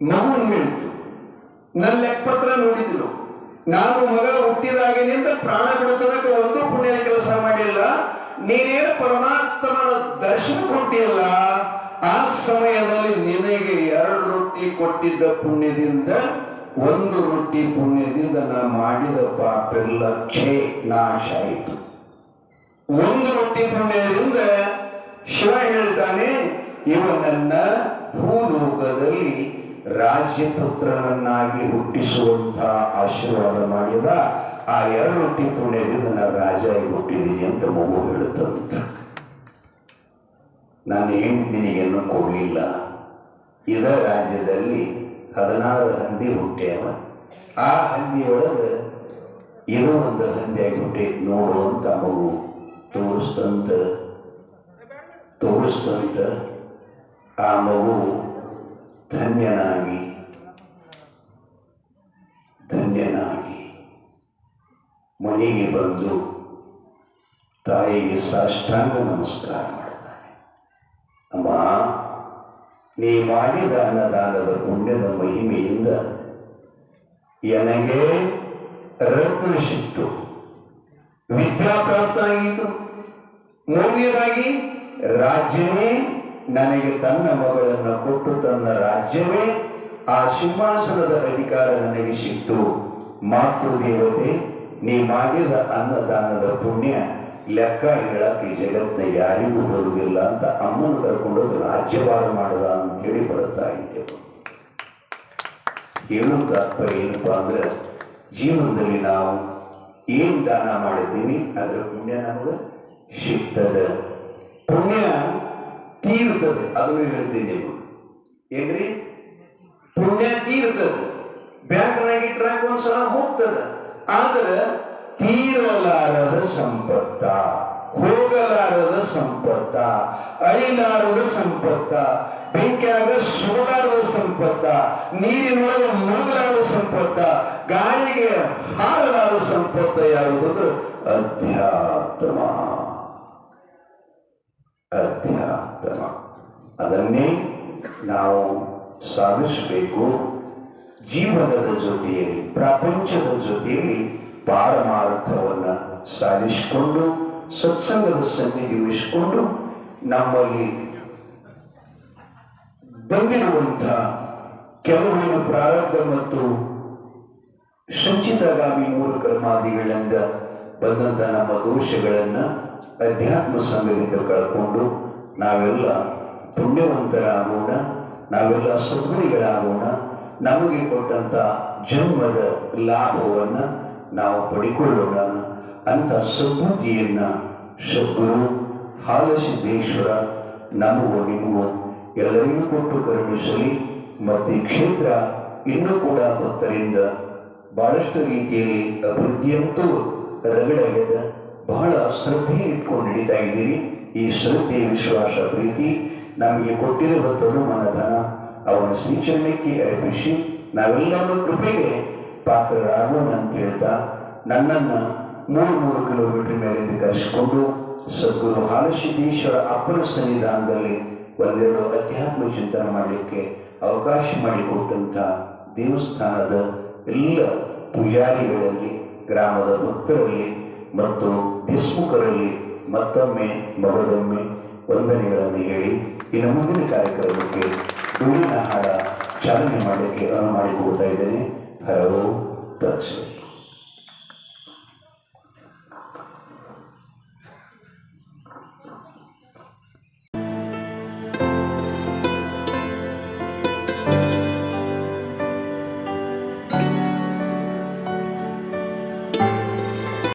ಮಗು ಹೇಳ್ತು ನನ್ನ ಲೆಕ್ಕಪತ್ರ ನೋಡಿದ್ರು ನಾನು ಮಗ ಹುಟ್ಟಿದಾಗಿನಿಂದ ಪ್ರಾಣ ಬಿಡುತ್ತದಕ್ಕೆ ಒಂದು ಪುಣ್ಯದ ಕೆಲಸ ಮಾಡಿಲ್ಲ. ನೀನೇನು ಪರಮಾತ್ಮನ ದರ್ಶನ ಕೊಟ್ಟಿಲ್ಲ. ಆ ಸಮಯದಲ್ಲಿ ನಿನಗೆ ಎರಡು ರೊಟ್ಟಿ ಕೊಟ್ಟಿದ್ದ ಪುಣ್ಯದಿಂದ, ಒಂದು ರೊಟ್ಟಿ ಪುಣ್ಯದಿಂದ ನಾ ಮಾಡಿದ ಪಾಪೆಲ್ಲ ಕ್ಷೇ ನಾಶ ಆಯಿತು. ಒಂದು ರೊಟ್ಟಿ ಪುಣ್ಯದಿಂದ ಶಿವ ಹೇಳ್ತಾನೆ ಇವನನ್ನ ಭೂಲೋಕದಲ್ಲಿ ರಾಜ್ಯಪುತ್ರನನ್ನಾಗಿ ಹುಟ್ಟಿಸುವಂತ ಆಶೀರ್ವಾದ ಮಾಡಿದ ಆ ಎರಡು ರೊಟ್ಟಿ ಪುಣ್ಯದಿಂದ ನಾನು ರಾಜ ಹುಟ್ಟಿದ್ದೀನಿ ಅಂತ ಮಗು ಹೇಳುತ್ತಂತ. ನಾನು ಏನು ನಿನಗೇನು ಕೊಡಲಿಲ್ಲ. ಇದ ರಾಜ್ಯದಲ್ಲಿ ಹದಿನಾರು ಹಂದಿ ಹುಟ್ಟ್ಯಾವ ಆ ಹಂದಿಯೊಳಗೆ ಇದು ಒಂದು ಹಂದಿಯಾಗಿ ಹುಟ್ಟಿ ನೋಡುವಂತ ಮಗು ತೋರಿಸ್ತಂತ ತೋರಿಸ್ತಂತ ಆ ಮಗು ಧನ್ಯನಾಗಿ. ಧನ್ಯನಾಗಿ. ಮನೆಗೆ ಬಂದು ತಾಯಿಗೆ ಸಾಷ್ಟಾಂಗ ನಮಸ್ಕಾರ ಮಾಡಿದ್ದಾನೆ. ಅಮ್ಮ, ನೀ ಮಾಡಿದ ಅನ್ನದಾನದ ಪುಣ್ಯದ ಮಹಿಮೆಯಿಂದ ನನಗೆ ರತ್ನ ಸಿಕ್ತು. ವಿದ್ಯಾಪ್ರಾಪ್ತ ಆಗಿತ್ತು. ಮೂರನೇದಾಗಿ ರಾಜ್ಯವೇ ನನಗೆ ತನ್ನ ಮಗಳನ್ನು ಕೊಟ್ಟು ತನ್ನ ರಾಜ್ಯವೇ ಆ ಸಿಂಹಾಸನದ ಅಧಿಕಾರ ನನಗೆ ಸಿಕ್ತು. ಮಾತೃದೇವತೆ, ನೀ ಮಾಡಿದ ಅನ್ನದಾನದ ಪುಣ್ಯ ಲೆಕ್ಕ ಹೇಳಕ್ಕೆ ಜಗತ್ನ ಯಾರಿಗೂ ಬರುವುದಿಲ್ಲ ಅಂತ ಅಮ್ಮನ ಕರ್ಕೊಂಡು ರಾಜ್ಯವಾರ ಮಾಡದ ಅಂತ ಹೇಳಿ ಬರುತ್ತಾ ಇದ್ದೆವು ಹೇಳೋ ತಾತ್ಪರ್ಯ ಏನಪ್ಪಾ ಅಂದ್ರೆ ಜೀವನದಲ್ಲಿ ನಾವು ಏನ್ ದಾನ ಮಾಡಿದ್ದೀವಿ, ಅದರ ಪುಣ್ಯ ನಮಗೆ ಸಿಗ್ತದೆ. ಪುಣ್ಯ ತೀರ್ತದೆ ಅದನ್ನು ಹೇಳ್ತೀನಿ ನೀವು. ಏನ್ರಿ? ಪುಣ್ಯ ತೀರ್ತದೆ ಬ್ಯಾಂಕ್ನಾಗ ಇಟ್ರಾಗ ಒಂದ್ಸಲ ಹೋಗ್ತದ. ಆದ್ರೆ ತೀರಲಾರದ ಸಂಪತ್ತ, ಹೋಗಲಾರದ ಸಂಪತ್ತ, ಅಳಿಲಾರದ ಸಂಪತ್ತ, ಬೆಂಕಿಯಾಗ ಸುಡಲಾರದ ಸಂಪತ್ತ, ನೀರಿನೊಳಗೆ ಮುಳುಗಲಾರದ ಸಂಪತ್ತ, ಗಾಳಿಗೆ ಹಾರಲಾರದ ಸಂಪತ್ತ ಯಾವುದಂದ್ರೆ ಅಧ್ಯಾತ್ಮ. ಅಧ್ಯಾತ್ಮ ಅದನ್ನೇ ನಾವು ಸಾಧಿಸಬೇಕು. ಜೀವನದ ಜೊತೆಯಲ್ಲಿ, ಪ್ರಪಂಚದ ಜೊತೆಯಲ್ಲಿ ಪಾರಮಾರ್ಥವನ್ನು ಸಾಧಿಸಿಕೊಂಡು, ಸತ್ಸಂಗದ ಸನ್ನಿಧಿ ವಹಿಸಿಕೊಂಡು ನಮ್ಮಲ್ಲಿ ಬಂದಿರುವಂಥ ಕೆಲವಿನ ಪ್ರಾರಬ್ಧ ಮತ್ತು ಸಂಚಿತಗಾಮಿ ಮೂರು ಕರ್ಮಾದಿಗಳಿಂದ ಬಂದಂಥ ನಮ್ಮ ದೋಷಗಳನ್ನು ಅಧ್ಯಾತ್ಮ ಸಂಘದಿಂದ ಕಳ್ಕೊಂಡು ನಾವೆಲ್ಲ ಪುಣ್ಯವಂತರಾಗೋಣ, ನಾವೆಲ್ಲ ಸದ್ಗುಣಿಗಳಾಗೋಣ, ನಮಗೆ ಕೊಟ್ಟಂಥ ಜನ್ಮದ ಲಾಭವನ್ನು ನಾವು ಪಡಿಕೊಳ್ಳೋಣ ಅಂತ ಸದ್ಬುದ್ಧಿಯನ್ನ ಸದ್ಗುರು ಹಾಲಸಿದ್ದೇಶ್ವರ ನಮಗೂ ನಿಮಗೂ ಎಲ್ಲರಿಗೂ ಕೊಟ್ಟು ಕರುಣಿಸಲಿ. ಮತ್ತು ಕ್ಷೇತ್ರ ಇನ್ನೂ ಕೂಡ ಭಕ್ತರಿಂದ ಬಹಳಷ್ಟು ರೀತಿಯಲ್ಲಿ ಅಭಿವೃದ್ಧಿಯಂತೂ ರಗಡಾಗ್ಯದ ಬಹಳ ಶ್ರದ್ಧೆ ಇಟ್ಕೊಂಡು ನಡೀತಾ ಇದ್ದೀರಿ. ಈ ಶ್ರದ್ಧೆ, ವಿಶ್ವಾಸ, ಪ್ರೀತಿ ನಮಗೆ ಕೊಟ್ಟಿರುವ ತನುಮನಧನ ಅವನ ಶ್ರೀಚರಣಕ್ಕೆ ಅರ್ಪಿಸಿ ನಾವೆಲ್ಲರೂ ಕೃಪೆಗೆ ಪಾತ್ರರಾಗೋಣ ಅಂತ ಹೇಳ್ತಾ ನನ್ನನ್ನು ಮೂರು ಮೂರು ಕಿಲೋಮೀಟರ್ ಮೇಲಿಂದ ಕರೆಸಿಕೊಂಡು ಸದ್ಗುರು ಹಾಲಸಿದ್ದೇಶ್ವರ ಅಪ್ಪನ ಸನ್ನಿಧಾನದಲ್ಲಿ ಒಂದೆರಡು ಅಧ್ಯಾತ್ಮ ಚಿಂತನೆ ಮಾಡಲಿಕ್ಕೆ ಅವಕಾಶ ಮಾಡಿಕೊಟ್ಟಂಥ ದೇವಸ್ಥಾನದ ಎಲ್ಲ ಪೂಜಾರಿಗಳಲ್ಲಿ, ಗ್ರಾಮದ ಭಕ್ತರಲ್ಲಿ ಮತ್ತು ದೇಶ್ಮುಖರಲ್ಲಿ ಮತ್ತೊಮ್ಮೆ ಮಗದೊಮ್ಮೆ ವಂದನೆಗಳನ್ನು ಹೇಳಿ, ಇನ್ನು ಮುಂದಿನ ಕಾರ್ಯಕ್ರಮಕ್ಕೆ ಧೂಳಿನ ಹಾಡ ಚಾಲನೆ ಮಾಡಲಿಕ್ಕೆ ಅನುವು ಮಾಡಿಕೊಡ್ತಾ ಇದ್ದೇನೆ. ಹರವು, ತತ್ಸ.